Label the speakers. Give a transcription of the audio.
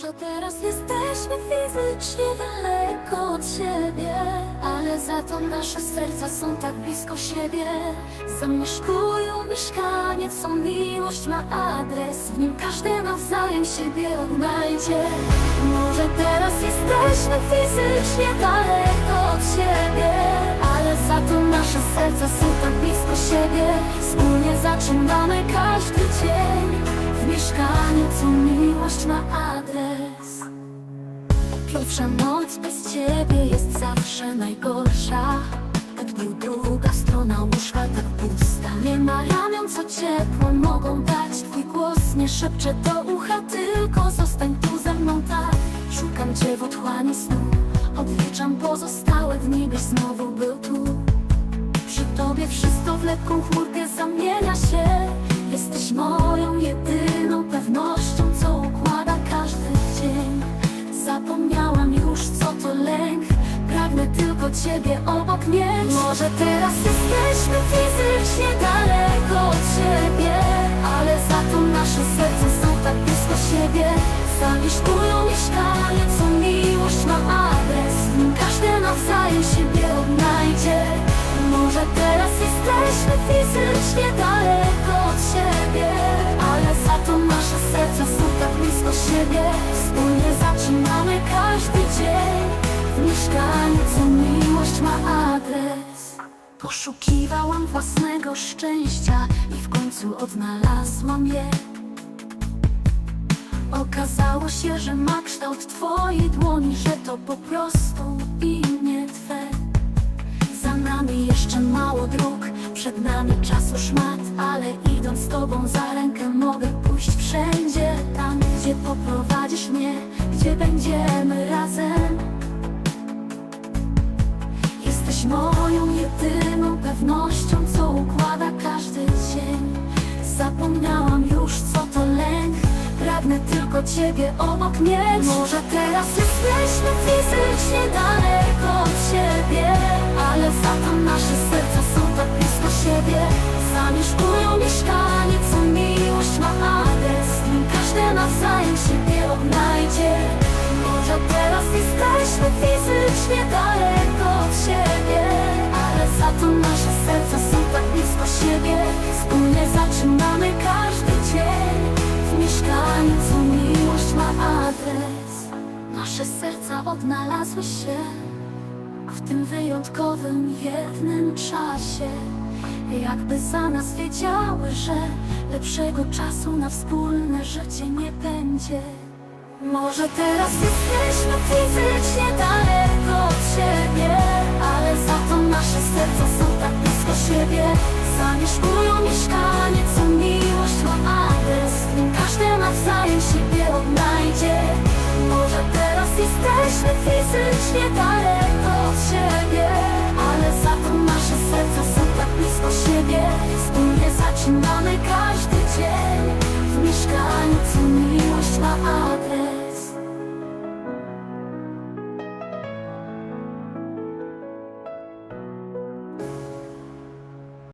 Speaker 1: Może teraz jesteśmy fizycznie daleko od siebie Ale za to nasze serca są tak blisko siebie. Zamieszkują mieszkanie, co miłość ma adres W nim każdy nawzajem siebie odnajdzie. Może teraz jesteśmy fizycznie daleko od siebie Ale za to nasze serca są tak blisko siebie. Wspólnie zaczynamy każdy dzień W mieszkaniu, co miłość ma adres Pierwsza noc bez ciebie jest zawsze najgorsza. Tak był druga strona łóżka tak pusta. Nie ma ramion co ciepło mogą dać. Twój głos nie szepcze do ucha Tylko zostań tu ze mną tak. Szukam cię w otchłani snu. Odliczam pozostałe dni byś znowu był tu. Przy tobie wszystko w lekką chmurkę zamienia się. Jesteś moją ciebie obok mieć Może teraz jesteśmy fizycznie daleko od siebie Ale za to nasze serca są tak blisko siebie. Zamieszkują mieszkanie, co miłość ma adres. Każdy nawzajem siebie odnajdzie. Może teraz jesteśmy fizycznie daleko od siebie Ale za to nasze serca są tak blisko siebie. Wspólnie zaczynamy każdy dzień W mieszkaniu, co miłość ma adres. Poszukiwałam własnego szczęścia I w końcu odnalazłam je. Okazało się, że ma kształt twojej dłoni Że to po prostu imię Twe. Za nami jeszcze mało dróg Przed nami czasu szmat Ale idąc z tobą za rękę Mogę pójść wszędzie Tam, gdzie poprowadzisz mnie Gdzie będziemy razem Moją jedyną pewnością Co układa każdy dzień. Zapomniałam już co to lęk. Pragnę tylko ciebie obok mieć. Może teraz jesteśmy fizycznie daleko od siebie Ale za to nasze serca są tak blisko siebie. Zamieszkują mieszkanie, co miłość ma adres. Nim każdy nawzajem siebie odnajdzie. Może teraz jesteśmy fizycznie daleko serca są tak blisko siebie. Wspólnie zaczynamy każdy dzień. W mieszkaniu, co miłość ma adres. Nasze serca odnalazły się w tym wyjątkowym jednym czasie. Jakby za nas wiedziały, że lepszego czasu na wspólne życie nie będzie. Może teraz jesteśmy fizycznie daleko od siebie siebie. Zamieszkują mieszkanie, co miłość ma adres. Każdy nawzajem siebie odnajdzie. Może teraz jesteśmy fizycznie daleko od siebie Ale za to nasze serca są tak blisko siebie. Wspólnie zaczynamy każdy dzień W mieszkaniu, co miłość ma adres